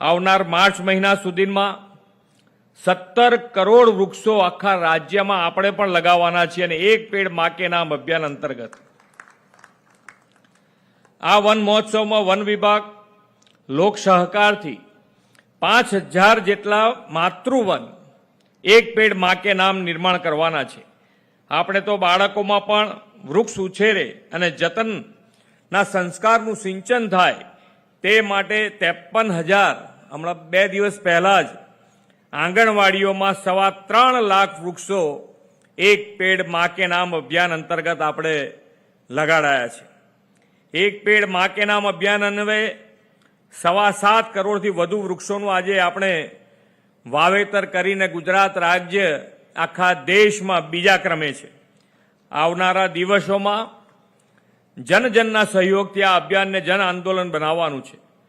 આવનાર માર્ચ મહિના સુધીમાં સત્તર કરોડ વૃક્ષો આખા રાજ્યમાં આપણે પણ લગાવવાના છીએ અને એક પેડ માકે નામ અભિયાન અંતર્ગત. આ વન મહોત્સવમાં વન વિભાગ લોક સહકારથી પાંચ હજાર જેટલા માતૃવન એક પેડ માકે નામ નિર્માણ કરવાના છે. આપણે તો બાળકોમાં પણ વૃક્ષ ઉછેરે અને જતનના સંસ્કારનું સિંચન થાય તે માટે ત્રેપન હજાર, હમણાં બે દિવસ પહેલા જ, આંગણવાડીઓમાં સવા ત્રણ લાખ વૃક્ષો એક પેડ મા કે નામ અભિયાન અંતર્ગત આપણે લગાડાયા છે. એક પેડ મા કે નામ અભિયાન અન્વયે સવા સાત કરોડથી વધુ વૃક્ષોનું આજે આપણે વાવેતર કરીને ગુજરાત રાજ્ય આખા દેશમાં બીજા ક્રમે છે. આવનારા દિવસોમાં જનજનના સહયોગથી આ અભિયાનને જન આંદોલન બનાવવાનું છે.